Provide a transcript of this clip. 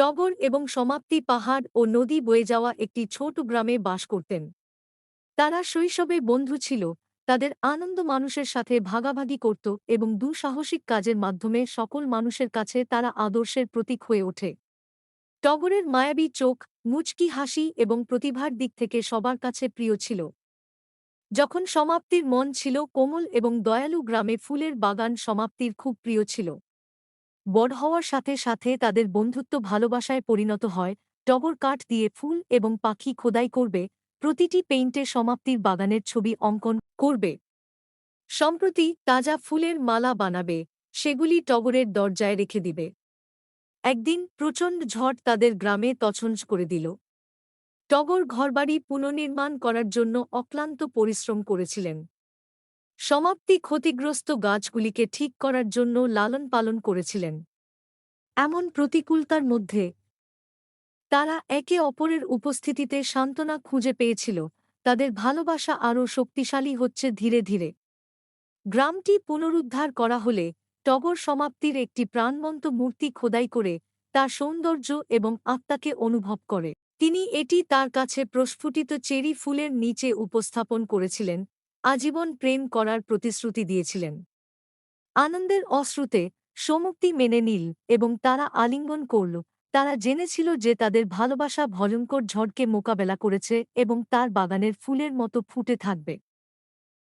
টগর এবং সমাপ্তি পাহাড় ও নদী বয়ে যাওয়া একটি ছোট গ্রামে বাস করতেন। তারা শৈশবে বন্ধু ছিল, তাদের আনন্দ মানুষের সাথে ভাগাভাগি করত এবং দুঃসাহসিক কাজের মাধ্যমে সকল মানুষের কাছে তারা আদর্শের প্রতীক হয়ে ওঠে। টগরের মায়াবী চোখ, মুচকি হাসি এবং প্রতিভার দিক থেকে সবার কাছে প্রিয় ছিল। যখন সমাপ্তির মন ছিল কোমল এবং দয়ালু গ্রামে ফুলের বাগান সমাপ্তির খুব প্রিয় ছিল। বড় হওয়ার সাথে সাথে তাদের বন্ধুত্ব ভালোবাসায় পরিণত হয়। টগর কাঠ দিয়ে ফুল এবং পাখি খোদাই করবে। প্রতিটি পেইন্টে সমাপ্তির বাগানের ছবি অঙ্কন করবে। সম্প্রতি তাজা ফুলের মালা বানাবে। সেগুলি টগরের দরজায় রেখে দিবে। একদিন প্রচণ্ড ঝড় তাদের গ্রামে তছঞ্চ করে দিল। টগর ঘরবাড়ি পুনর্নির্মাণ করার জন্য অক্লান্ত পরিশ্রম করেছিলেন। সমাপ্তি ক্ষতিগ্রস্ত গাছগুলিকে ঠিক করার জন্য লালন পালন করেছিলেন। এমন প্রতিকূলতার মধ্যে, তারা একে অপরের উপস্থিতিতে সান্ত্বনা খুঁজে পেয়েছিল, তাদের ভালোবাসা আরও শক্তিশালী হচ্ছে ধীরে ধীরে। গ্রামটি পুনরুদ্ধার করা হলে টগর সমাপ্তির একটি প্রাণবন্ত মূর্তি খোদাই করে তার সৌন্দর্য এবং আত্মাকে অনুভব করে। তিনি এটি তার কাছে প্রস্ফুটিত চেরি ফুলের নিচে উপস্থাপন করেছিলেন আজীবন প্রেম করার প্রতিশ্রুতি দিয়েছিলেন। আনন্দের অশ্রুতে সমুক্তি মেনে নিল এবং তারা আলিঙ্গন করল। তারা জেনেছিল যে তাদের ভালোবাসা ভয়ঙ্কর ঝড়কে মোকাবেলা করেছে এবং তার বাগানের ফুলের মতো ফুটে থাকবে।